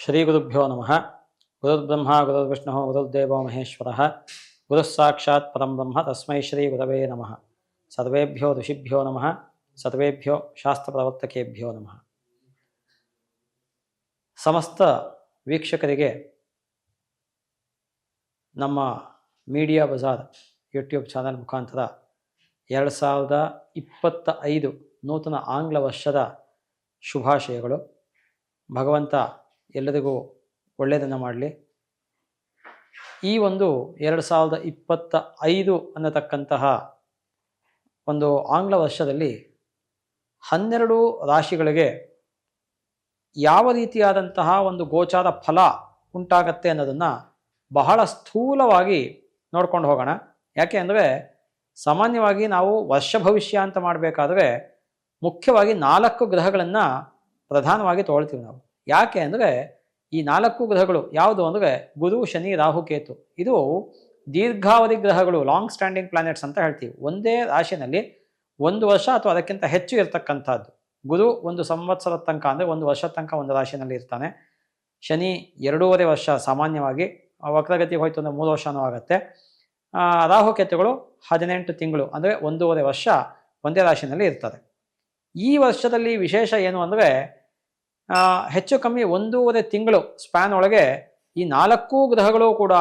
ಶ್ರೀಗುರುಭ್ಯೋ ನಮಃ. ಗುರುರ್ಬ್ರಹ್ಮ, ಗುರುರ್ವಿಷ್ಣು, ಗುರುರ್ದೇವೋ ಮಹೇಶ್ವರಃ. ಗುರುಸ್ಸಾಕ್ಷಾತ್ ಪರಂ ಬ್ರಹ್ಮ, ತಸ್ಮೈ ಶ್ರೀ ಗುರವೇ ನಮಃ. ಸರ್ವೇಭ್ಯೋ ಋಷಿಭ್ಯೋ ನಮಃ. ಸರ್ವೇಭ್ಯೋ ಶಾಸ್ತ್ರಪ್ರವರ್ತಕೇಭ್ಯೋ ನಮಃ. ಸಮಸ್ತ ವೀಕ್ಷಕರಿಗೆ ನಮ್ಮ ಮೀಡಿಯಾ ಬಜಾರ್ ಯೂಟ್ಯೂಬ್ ಚಾನಲ್ ಮುಖಾಂತರ ಎರಡು ಸಾವಿರದ ಇಪ್ಪತ್ತ ಐದು ನೂತನ ಆಂಗ್ಲ ವರ್ಷದ ಶುಭಾಶಯಗಳು. ಭಗವಂತ ಎಲ್ಲರಿಗೂ ಒಳ್ಳೆಯದನ್ನು ಮಾಡಲಿ. ಈ ಒಂದು ಎರಡು ಸಾವಿರದ ಇಪ್ಪತ್ತ ಐದು ಅನ್ನತಕ್ಕಂತಹ ಒಂದು ಆಂಗ್ಲ ವರ್ಷದಲ್ಲಿ ಹನ್ನೆರಡು ರಾಶಿಗಳಿಗೆ ಯಾವ ರೀತಿಯಾದಂತಹ ಒಂದು ಗೋಚಾರ ಫಲ ಉಂಟಾಗತ್ತೆ ಅನ್ನೋದನ್ನು ಬಹಳ ಸ್ಥೂಲವಾಗಿ ನೋಡ್ಕೊಂಡು ಹೋಗೋಣ. ಯಾಕೆ ಅಂದರೆ ಸಾಮಾನ್ಯವಾಗಿ ನಾವು ವರ್ಷ ಭವಿಷ್ಯ ಅಂತ ಮಾಡಬೇಕಾದ್ರೆ ಮುಖ್ಯವಾಗಿ ನಾಲ್ಕು ಗ್ರಹಗಳನ್ನು ಪ್ರಧಾನವಾಗಿ ತೊಗೊಳ್ತೀವಿ ನಾವು. ಯಾಕೆ ಅಂದರೆ ಈ ನಾಲ್ಕು ಗ್ರಹಗಳು ಯಾವುದು ಅಂದರೆ ಗುರು, ಶನಿ, ರಾಹು, ಕೇತು. ಇದು ದೀರ್ಘಾವಧಿ ಗ್ರಹಗಳು ಲಾಂಗ್ ಸ್ಟ್ಯಾಂಡಿಂಗ್ ಪ್ಲಾನೆಟ್ಸ್ ಅಂತ ಹೇಳ್ತೀವಿ. ಒಂದೇ ರಾಶಿನಲ್ಲಿ ಒಂದು ವರ್ಷ ಅಥವಾ ಅದಕ್ಕಿಂತ ಹೆಚ್ಚು ಇರತಕ್ಕಂಥದ್ದು. ಗುರು ಒಂದು ಸಂವತ್ಸರ ತನಕ ಅಂದರೆ ಒಂದು ವರ್ಷ ತನಕ ಒಂದು ರಾಶಿನಲ್ಲಿ ಇರ್ತಾನೆ. ಶನಿ ಎರಡೂವರೆ ವರ್ಷ ಸಾಮಾನ್ಯವಾಗಿ ವಕ್ರಗತಿ ಹೋಯ್ತು ಅಂದರೆ ಮೂರು ವರ್ಷನೂ ಆಗುತ್ತೆ. ರಾಹುಕೇತುಗಳು ಹದಿನೆಂಟು ತಿಂಗಳು ಅಂದರೆ ಒಂದೂವರೆ ವರ್ಷ ಒಂದೇ ರಾಶಿನಲ್ಲಿ ಇರ್ತದೆ. ಈ ವರ್ಷದಲ್ಲಿ ವಿಶೇಷ ಏನು ಅಂದರೆ ಹೆಚ್ಚು ಕಮ್ಮಿ ಒಂದೂವರೆ ತಿಂಗಳು ಸ್ಪ್ಯಾನ್ ಒಳಗೆ ಈ ನಾಲ್ಕು ಗ್ರಹಗಳು ಕೂಡ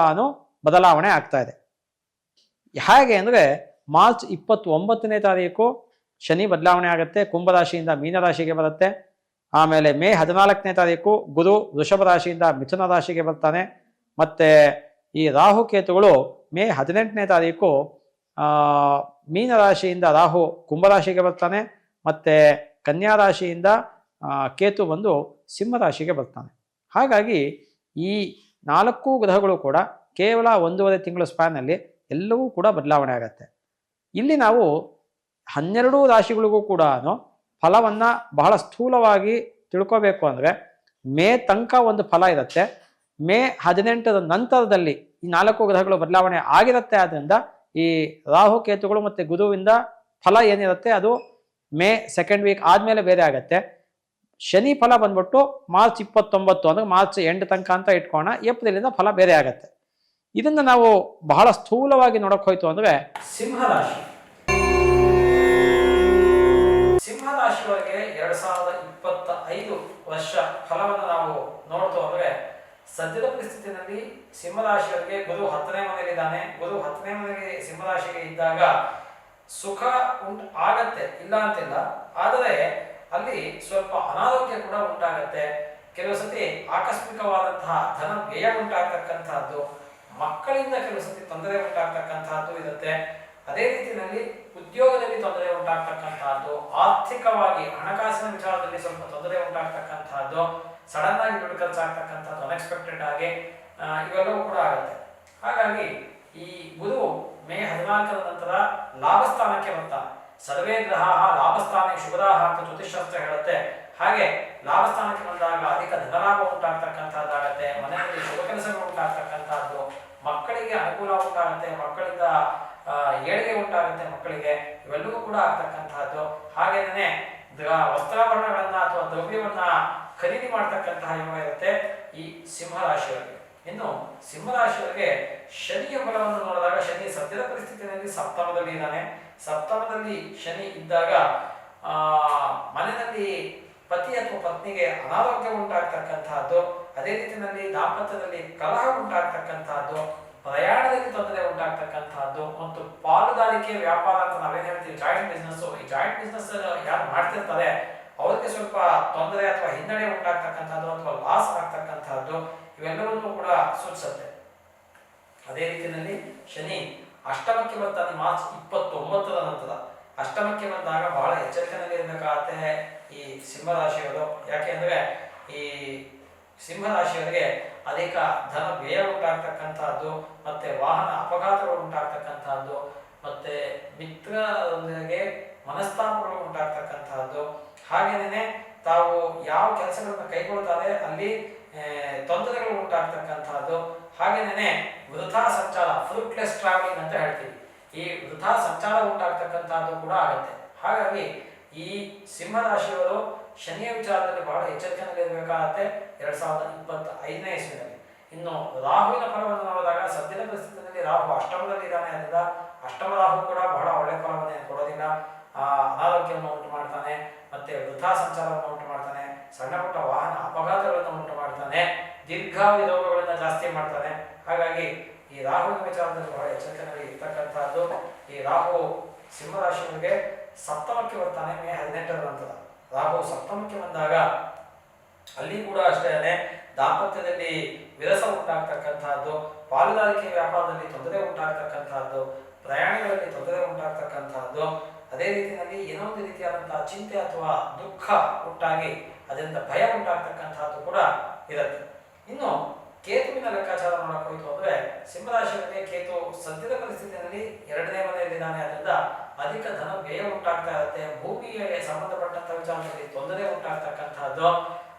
ಬದಲಾವಣೆ ಆಗ್ತಾ ಇದೆ. ಹೇಗೆ ಅಂದರೆ ಮಾರ್ಚ್ ಇಪ್ಪತ್ತೊಂಬತ್ತನೇ ತಾರೀಕು ಶನಿ ಬದಲಾವಣೆ ಆಗುತ್ತೆ ಕುಂಭರಾಶಿಯಿಂದ ಮೀನರಾಶಿಗೆ ಬರುತ್ತೆ, ಆಮೇಲೆ ಮೇ ಹದಿನಾಲ್ಕನೇ ತಾರೀಕು ಗುರು ವೃಷಭ ರಾಶಿಯಿಂದ ಮಿಥುನ ರಾಶಿಗೆ ಬರ್ತಾನೆ, ಮತ್ತು ಈ ರಾಹುಕೇತುಗಳು ಮೇ ಹದಿನೆಂಟನೇ ತಾರೀಕು ಮೀನರಾಶಿಯಿಂದ ರಾಹು ಕುಂಭರಾಶಿಗೆ ಬರ್ತಾನೆ, ಮತ್ತು ಕನ್ಯಾ ರಾಶಿಯಿಂದ ಕೇತು ಬಂದು ಸಿಂಹರಾಶಿಗೆ ಬರ್ತಾನೆ. ಹಾಗಾಗಿ ಈ ನಾಲ್ಕು ಗ್ರಹಗಳು ಕೂಡ ಕೇವಲ ಒಂದೂವರೆ ತಿಂಗಳ ಸ್ಪ್ಯಾನಲ್ಲಿ ಎಲ್ಲವೂ ಕೂಡ ಬದಲಾವಣೆ ಆಗತ್ತೆ. ಇಲ್ಲಿ ನಾವು ಹನ್ನೆರಡು ರಾಶಿಗಳಿಗೂ ಕೂಡ ಫಲವನ್ನು ಬಹಳ ಸ್ಥೂಲವಾಗಿ ತಿಳ್ಕೋಬೇಕು ಅಂದರೆ ಮೇ ತನಕ ಒಂದು ಫಲ ಇರುತ್ತೆ. ಮೇ ಹದಿನೆಂಟರ ನಂತರದಲ್ಲಿ ಈ ನಾಲ್ಕು ಗ್ರಹಗಳು ಬದಲಾವಣೆ ಆಗಿರುತ್ತೆ. ಆದ್ದರಿಂದ ಈ ರಾಹು, ಕೇತುಗಳು ಮತ್ತು ಗುರುವಿಂದ ಫಲ ಏನಿರುತ್ತೆ ಅದು ಮೇ ಸೆಕೆಂಡ್ ವೀಕ್ ಆದಮೇಲೆ ಬೇರೆ ಆಗತ್ತೆ. ಶನಿ ಫಲ ಬಂದ್ಬಿಟ್ಟು ಮಾರ್ಚ್ ಇಪ್ಪತ್ತೊಂಬತ್ತು, ಅಂದ್ರೆ ಮಾರ್ಚ್ ಎಂಡ್ ತನಕ ಅಂತ ಇಟ್ಕೋಣ ಏಪ್ರಿಲಿಂದ ಫಲ ಬೇರೆ ಆಗತ್ತೆ. ಇದನ್ನ ನಾವು ಬಹಳ ಸ್ಥೂಲವಾಗಿ ನೋಡಕ್ ಹೋಯ್ತು ಅಂದ್ರೆ ಸಿಂಹರಾಶಿ. ಸಿಂಹರಾಶಿಯವರಿಗೆ ಎರಡ್ ಸಾವಿರದ ಇಪ್ಪತ್ತ ಐದು ವರ್ಷ ಫಲವನ್ನು ನಾವು ನೋಡ್ತು ಅಂದ್ರೆ ಸದ್ಯದ ಪರಿಸ್ಥಿತಿಯಲ್ಲಿ ಸಿಂಹರಾಶಿಯವರಿಗೆ ಗುರು ಹತ್ತನೇ ಮನೆಯಲ್ಲಿದ್ದಾನೆ ಗುರು ಹತ್ತನೇ ಮನೆಗೆ ಸಿಂಹರಾಶಿಗೆ ಇದ್ದಾಗ ಸುಖ ಉಂಟು ಆಗತ್ತೆ, ಇಲ್ಲ ಅಂತಿಲ್ಲ. ಆದರೆ ಅಲ್ಲಿ ಸ್ವಲ್ಪ ಅನಾರೋಗ್ಯ ಕೂಡ ಉಂಟಾಗತ್ತೆ. ಕೆಲವು ಸತಿ ಆಕಸ್ಮಿಕವಾದಂತಹ ಧನ ವ್ಯಯ ಉಂಟಾಗ್ತಕ್ಕಂತಹದ್ದು, ಮಕ್ಕಳಿಂದ ಕೆಲವು ಸತಿ ತೊಂದರೆ ಉಂಟಾಗ್ತಕ್ಕಂತಹದ್ದು ಇರುತ್ತೆ. ಅದೇ ರೀತಿಯಲ್ಲಿ ಉದ್ಯೋಗದಲ್ಲಿ ತೊಂದರೆ ಉಂಟಾಗ್ತಕ್ಕಂತಹದ್ದು, ಆರ್ಥಿಕವಾಗಿ ಹಣಕಾಸಿನ ವಿಚಾರದಲ್ಲಿ ಸ್ವಲ್ಪ ತೊಂದರೆ ಉಂಟಾಗ್ತಕ್ಕಂತಹದ್ದು ಸಡನ್ ಆಗಿ ದುಡ್ಡು ಖರ್ಚಾಗ್ತಕ್ಕಂಥದ್ದು ಅನ್ಎಕ್ಸ್ಪೆಕ್ಟೆಡ್ ಆಗಿ ಇವೆಲ್ಲವೂ ಕೂಡ ಆಗುತ್ತೆ. ಹಾಗಾಗಿ ಈ ಗುರು ಮೇ ಹದಿನಾಲ್ಕರ ನಂತರ ಲಾಭಸ್ಥಾನಕ್ಕೆ ಬರ್ತಾನೆ. ಸರ್ವೇ ಗ್ರಹ ಲಾಭಸ್ಥಾನ ಶುಭದಾಹ ಅಂತ ಜ್ಯೋತಿಷಾಸ್ತ್ರ ಹೇಳುತ್ತೆ. ಹಾಗೆ ಲಾಭಸ್ಥಾನಕ್ಕೆ ಬಂದಾಗ ಅಧಿಕ ಧನಲಾಭ ಉಂಟಾಗ್ತಕ್ಕಂಥದ್ದಾಗತ್ತೆ, ಮನೆಯಲ್ಲಿ ಶುಭ ಕೆಲಸಗಳು ಉಂಟಾಗ್ತಕ್ಕಂಥದ್ದು, ಮಕ್ಕಳಿಗೆ ಅನುಕೂಲ ಉಂಟಾಗುತ್ತೆ, ಮಕ್ಕಳಿಂದ ಏಳಿಗೆ ಉಂಟಾಗುತ್ತೆ ಮಕ್ಕಳಿಗೆ, ಇವೆಲ್ಲವೂ ಕೂಡ ಆಗ್ತಕ್ಕಂತಹದ್ದು ಹಾಗೇನೆ ವಸ್ತ್ರಾಭರಣಗಳನ್ನ ಅಥವಾ ದ್ರವ್ಯವನ್ನ ಖರೀದಿ ಮಾಡ್ತಕ್ಕಂತಹ ಯೋಗ ಇರುತ್ತೆ ಈ ಸಿಂಹರಾಶಿಯವರಿಗೆ. ಇನ್ನು ಸಿಂಹರಾಶಿಯವರಿಗೆ ಶನಿಯ ಬಲವನ್ನು ನೋಡಿದಾಗ ಶನಿ ಸದ್ಯದ ಪರಿಸ್ಥಿತಿಯಲ್ಲಿ ಸಪ್ತಮದಲ್ಲಿ ಇದ್ದಾನೆ. ಸಪ್ತಮದಲ್ಲಿ ಶನಿ ಇದ್ದಾಗ ಮನೆಯಲ್ಲಿ ಪತಿ ಅಥವಾ ಪತ್ನಿಗೆ ಅನಾರೋಗ್ಯ ಉಂಟಾಗ್ತಕ್ಕಂತಹದ್ದು, ಅದೇ ರೀತಿಯಲ್ಲಿ ದಾಂಪತ್ಯದಲ್ಲಿ ಕಲಹ ಉಂಟಾಗ್ತಕ್ಕಂತಹದ್ದು, ಪ್ರಯಾಣದಲ್ಲಿ ತೊಂದರೆ ಉಂಟಾಗ್ತಕ್ಕಂತಹದ್ದು, ಮತ್ತು ಪಾಲುದಾರಿಕೆ ವ್ಯಾಪಾರ ಅಂತ ನಾವೇನು ಹೇಳ್ತೀವಿ ಜಾಯಿಂಟ್ ಬಿಸ್ನೆಸ್ ಈ ಜಾಯಿಂಟ್ ಬಿಸ್ನೆಸ್ ಯಾರು ಮಾಡ್ತಿರ್ತಾರೆ ಅವ್ರಿಗೆ ಸ್ವಲ್ಪ ತೊಂದರೆ ಅಥವಾ ಹಿನ್ನಡೆ ಉಂಟಾಗ್ತಕ್ಕಂಥದ್ದು ಅಥವಾ ಲಾಸ್ ಆಗ್ತಕ್ಕಂಥದ್ದು ಇವೆಲ್ಲವನ್ನೂ ಕೂಡ ಸೂಚಿಸುತ್ತೆ. ಅದೇ ರೀತಿಯಲ್ಲಿ ಶನಿ ಅಷ್ಟಮಕ್ಕೆ ಬರ್ತಾನೆ ಮಾರ್ಚ್ ಇಪ್ಪತ್ತೊಂಬತ್ತರ ನಂತರ. ಅಷ್ಟಮಕ್ಕೆ ಬಂದಾಗ ಬಹಳ ಎಚ್ಚರಿಕೆಯಲ್ಲಿ ಇರಬೇಕಾಗತ್ತೆ ಈ ಸಿಂಹರಾಶಿಯವರು ಯಾಕೆ ಅಂದ್ರೆ ಈ ಸಿಂಹರಾಶಿಯವರಿಗೆ ಅನೇಕ ಧನ ವ್ಯಯ ಉಂಟಾಗ್ತಕ್ಕಂಥದ್ದು, ಮತ್ತೆ ವಾಹನ ಅಪಘಾತಗಳು ಉಂಟಾಗ್ತಕ್ಕಂಥದ್ದು, ಮತ್ತೆ ಮಿತ್ರರೊಂದಿಗೆ ಮನಸ್ತಾಪಗಳು ಉಂಟಾಗ್ತಕ್ಕಂತಹದ್ದು ಹಾಗೇನೆ ತಾವು ಯಾವ ಕೆಲಸಗಳನ್ನು ಕೈಗೊಳ್ತಾರೆ ಅಲ್ಲಿ ತೊಂದರೆಗಳು ಉಂಟಾಗ್ತಕ್ಕಂತಹದ್ದು. ಹಾಗೇನೆ ವೃಥಾ ಸಂಚಾರ ಫ್ರೂಟ್ಲೆಸ್ ಟ್ರಾವೆಲಿಂಗ್ ಅಂತ ಹೇಳ್ತೀವಿ. ಈ ವೃಥಾ ಸಂಚಾರ ಉಂಟಾಗ್ತಕ್ಕಂತಹದ್ದು ಕೂಡ ಆಗುತ್ತೆ. ಹಾಗಾಗಿ ಈ ಸಿಂಹರಾಶಿಯವರು ಶನಿಯ ವಿಚಾರದಲ್ಲಿ ಬಹಳ ಎಚ್ಚರಿಕೆಯಲ್ಲಿರಬೇಕಾಗತ್ತೆ ಎರಡ್ ಸಾವಿರದ ಇಪ್ಪತ್ತ ಐದನೇ ಇಸ್ವಿನಲ್ಲಿ ಇನ್ನು ರಾಹುವಿನ ಫಲವನ್ನು ನೋಡಿದಾಗ ಸದ್ಯದ ಪರಿಸ್ಥಿತಿಯಲ್ಲಿ ರಾಹು ಅಷ್ಟಮದಲ್ಲಿ ಇದ್ದಾನೆ ಅದರಿಂದ ಅಷ್ಟಮ ರಾಹು ಕೂಡ ಬಹಳ ಒಳ್ಳೆ ಫಲವನ್ನು ಕೊಡೋದಿಲ್ಲ. ಆ, ಅನಾರೋಗ್ಯವನ್ನು ಉಂಟು ಮಾಡ್ತಾನೆ ಮತ್ತೆ ವೃಥಾ ಸಂಚಾರವನ್ನು ಉಂಟು ಮಾಡ್ತಾನೆ ಸಣ್ಣ ಪುಟ್ಟ ವಾಹನ ಅಪಘಾತಗಳನ್ನು ಉಂಟು ಮಾಡ್ತಾನೆ ದೀರ್ಘಾವಧಿ ರೋಗಗಳನ್ನ ಜಾಸ್ತಿ ಮಾಡ್ತಾನೆ. ಹಾಗಾಗಿ ಈ ರಾಹುವಿನ ವಿಚಾರದಲ್ಲಿ ಬಹಳ ಎಚ್ಚರಿಕೆಯಲ್ಲಿ ಇರ್ತಕ್ಕಂಥದ್ದು, ಈ ರಾಹು ಸಿಂಹರಾಶಿಯವರಿಗೆ ಸಪ್ತಮಕ್ಕೆ ಬರ್ತಾನೆ ಮೇ ಹದಿನೆಂಟರ ನಂತರ. ರಾಹು ಸಪ್ತಮಕ್ಕೆ ಬಂದಾಗ ಅಲ್ಲಿ ಕೂಡ ಅಷ್ಟೇ ದಾಂಪತ್ಯದಲ್ಲಿ ವಿರಸ ಉಂಟಾಗ್ತಕ್ಕಂಥದ್ದು, ಪಾಲುದಾರಿಕೆ ವ್ಯಾಪಾರದಲ್ಲಿ ತೊಂದರೆ ಉಂಟಾಗ್ತಕ್ಕಂಥದ್ದು, ಪ್ರಯಾಣಗಳಲ್ಲಿ ತೊಂದರೆ ಉಂಟಾಗ್ತಕ್ಕಂತಹದ್ದು ಅದೇ ರೀತಿಯಲ್ಲಿ ಏನೋ ಒಂದು ರೀತಿಯಾದಂತಹ ಚಿಂತೆ ಅಥವಾ ದುಃಖ ಉಂಟಾಗಿ ಅದರಿಂದ ಭಯ ಉಂಟಾಗ್ತಕ್ಕಂಥದ್ದು ಕೂಡ ಇರುತ್ತೆ. ಇನ್ನು ಕೇತುವಿನ ಲೆಕ್ಕಾಚಾರ ಮಾಡಕ್ ಹೋಯಿತು ಅಂದ್ರೆ ಸಿಂಹರಾಶಿಯವರಿಗೆ ಕೇತು ಸದ್ಯದ ಪರಿಸ್ಥಿತಿಯಲ್ಲಿ ಎರಡನೇ ಮನೆಯಲ್ಲಿದ್ದಾನೆ ಅದರಿಂದ ಅಧಿಕ ಧನ ವ್ಯಯ ಉಂಟಾಗ್ತಾ ಇರುತ್ತೆ. ಭೂಮಿಗೆ ಸಂಬಂಧಪಟ್ಟಂತ ವಿಚಾರದಲ್ಲಿ ತೊಂದರೆ ಉಂಟಾಗ್ತಕ್ಕಂತಹದ್ದು.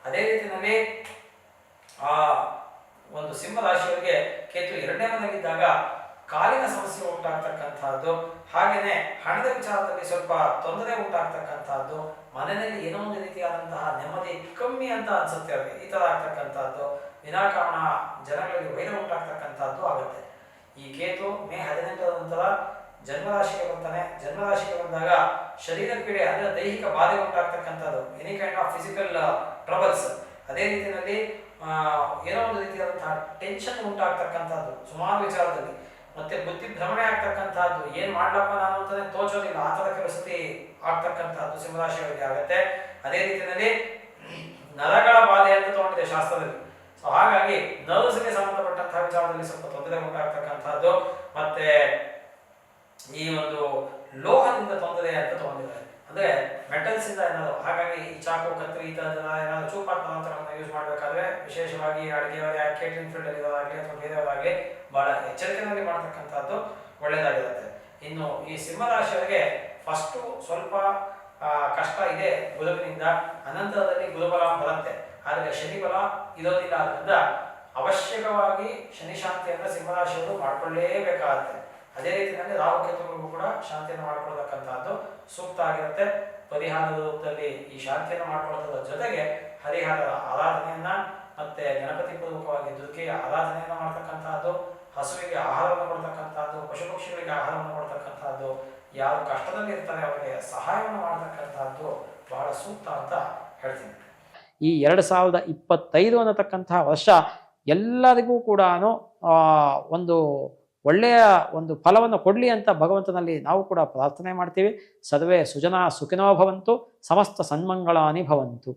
ಅದೇ ರೀತಿಯಲ್ಲಿ, ಆ, ಒಂದು ಸಿಂಹ ರಾಶಿಯವರಿಗೆ ಕೇತು ಎರಡನೇ ಮನೆಯಲ್ಲಿದ್ದಾಗ ಕಾಲಿನ ಸಮಸ್ಯೆ ಉಂಟಾಗ್ತಕ್ಕಂತಹದ್ದು ಹಾಗೆಯೇ ಹಣದ ವಿಚಾರದಲ್ಲಿ ಸ್ವಲ್ಪ ತೊಂದರೆ ಉಂಟಾಗ್ತಕ್ಕಂತಹದ್ದು ಮನೆಯಲ್ಲಿ ಏನೋ ಒಂದು ರೀತಿಯಾದಂತಹ ನೆಮ್ಮದಿ ಕಮ್ಮಿ ಅಂತ ಅನ್ಸುತ್ತೆ ಅವರಿಗೆ ಈ ತರ ಆಗ್ತಕ್ಕಂತಹದ್ದು ವಿನಾಕಾರಣ ಜನಗಳಲ್ಲಿ ವೈರ ಉಂಟಾಗ್ತಕ್ಕಂತಹದ್ದು ಆಗುತ್ತೆ. ಈ ಕೇತು ಮೇ ಹದಿನೆಂಟರ ನಂತರ ಜನ್ಮರಾಶಿಗೆ ಬರ್ತಾನೆ. ಜನ್ಮರಾಶಿಗೆ ಬಂದಾಗ ಶರೀರ ಪೀಡೆ ಅಂದ್ರೆ ದೈಹಿಕ ಬಾಧೆ ಉಂಟಾಗ್ತಕ್ಕಂಥದ್ದು any kind of physical troubles ಅದೇ ರೀತಿಯಲ್ಲಿ ಏನೋ ಒಂದು ರೀತಿಯಾದಂತಹ ಟೆನ್ಷನ್ ಉಂಟಾಗ್ತಕ್ಕಂಥದ್ದು, ಸುಮಾರು ವಿಚಾರದಲ್ಲಿ. ಮತ್ತೆ ಬುದ್ಧಿ ಭ್ರಮಣೆ ಆಗ್ತಕ್ಕಂಥದ್ದು, ಏನ್ ಮಾಡ್ಲಪ್ಪ ನಾನು ಅಂತಾನೆ ತೋಚೋದಿಲ್ಲ. ಆ ತರ ಕೆಲಸತಿ ಆಗ್ತಕ್ಕಂಥದ್ದು ಸಿಂಹರಾಶಿಯವರಿಗೆ ಆಗುತ್ತೆ. ಅದೇ ರೀತಿಯಲ್ಲಿ ನರಗಳ ಬಾಧೆ ಅಂತ ತಗೊಂಡಿದೆ ಶಾಸ್ತ್ರದಲ್ಲಿ. ಸೊ ಹಾಗಾಗಿ ನರ್ವ್ಸ್ಗೆ ಸಂಬಂಧಪಟ್ಟಂತಹ ವಿಚಾರದಲ್ಲಿ ಸ್ವಲ್ಪ ತೊಂದರೆ ಉಂಟಾಗ್ತಕ್ಕಂಥದ್ದು. ಮತ್ತೆ ಈ ಒಂದು ಲೋಹದಿಂದ ತೊಂದರೆ ಅಂತ ತಗೊಂಡಿದ್ದಾರೆ. ಅಂದ್ರೆ ಮೆಟಲ್ಸ್ ಇಂದ ಏನಾದ್ರು, ಹಾಗಾಗಿ ಈ ಚಾಕು, ಕತ್ರಿ, ಈ ತರ ಏನಾದ್ರು ಚೂಪಾಟ್ ವಿಶೇಷವಾಗಿ ಅಡುಗೆ ಕೇಟರಿಂಗ್ ಫೀಲ್ಡ್ ಇರೋದಾಗಲಿ ಅಥವಾ ಬೇರೆಯವರಾಗಲಿ ಬಹಳ ಎಚ್ಚರಿಕೆಯಲ್ಲಿ ಮಾಡ್ತಕ್ಕಂಥದ್ದು ಒಳ್ಳೆಯದಾಗಿರುತ್ತೆ. ಇನ್ನು ಈ ಸಿಂಹರಾಶಿಯವರಿಗೆ ಫಸ್ಟು ಸ್ವಲ್ಪ ಕಷ್ಟ ಇದೆ ಗುರುವಿನಿಂದ ಅನಂತರದಲ್ಲಿ ಗುರುಬಲ ಬರುತ್ತೆ. ಆದರೆ ಶನಿಬಲ ಇರೋದಿಲ್ಲ ಆದ್ದರಿಂದ ಅವಶ್ಯಕವಾಗಿ ಶನಿ ಶಾಂತಿಯನ್ನು ಸಿಂಹರಾಶಿಯವರು ಮಾಡ್ಕೊಳ್ಳೇಬೇಕಾಗುತ್ತೆ. ಅದೇ ರೀತಿಯಲ್ಲಿ ರಾಹುಕೇತುಗಳಿಗೂ ಕೂಡ ಶಾಂತಿಯನ್ನು ಮಾಡ್ಕೊಳ್ತಕ್ಕಂಥದ್ದು ಸೂಕ್ತ ಆಗಿರುತ್ತೆ. ಪರಿಹಾರದ ರೂಪದಲ್ಲಿ ಈ ಶಾಂತಿಯನ್ನು ಮಾಡ್ಕೊಳ್ಳೋದ್ರ ಜೊತೆಗೆ ಹರಿಹರದ ಆರಾಧನೆಯನ್ನ ಮತ್ತೆ ಗಣಪತಿ ಪೂರ್ವಕವಾಗಿ ದುರ್ಗೆಯ ಆರಾಧನೆಯನ್ನು ಮಾಡ್ತಕ್ಕಂಥದ್ದು ಹಸುವಿಗೆ ಆಹಾರವನ್ನು ಕೊಡ್ತಕ್ಕಂಥದ್ದು ಪಶು ಪಕ್ಷಿಗಳಿಗೆ ಆಹಾರವನ್ನು ಕೊಡ್ತಕ್ಕಂಥದ್ದು ಯಾರು ಕಷ್ಟದಲ್ಲಿ ಇರ್ತಾರೆ ಅವರಿಗೆ ಸಹಾಯವನ್ನು ಮಾಡ್ತಕ್ಕಂಥದ್ದು ಬಹಳ ಸೂಕ್ತ ಅಂತ ಹೇಳ್ತೀನಿ. ಈ ಎರಡು ಸಾವಿರದ ಇಪ್ಪತ್ತೈದು ಅನ್ನತಕ್ಕಂತಹ ವರ್ಷ ಎಲ್ಲರಿಗೂ ಕೂಡ ಒಂದು ಒಳ್ಳೆಯ ಒಂದು ಫಲವನ್ನು ಕೊಡಲಿ ಅಂತ ಭಗವಂತನಲ್ಲಿ ನಾವು ಕೂಡ ಪ್ರಾರ್ಥನೆ ಮಾಡ್ತೀವಿ. ಸರ್ವೇ ಸುಜನಾ ಸುಖಿನೋ ಭವಂತು, ಸಮಸ್ತ ಸನ್ಮಂಗಳಾನಿ ಭವಂತು.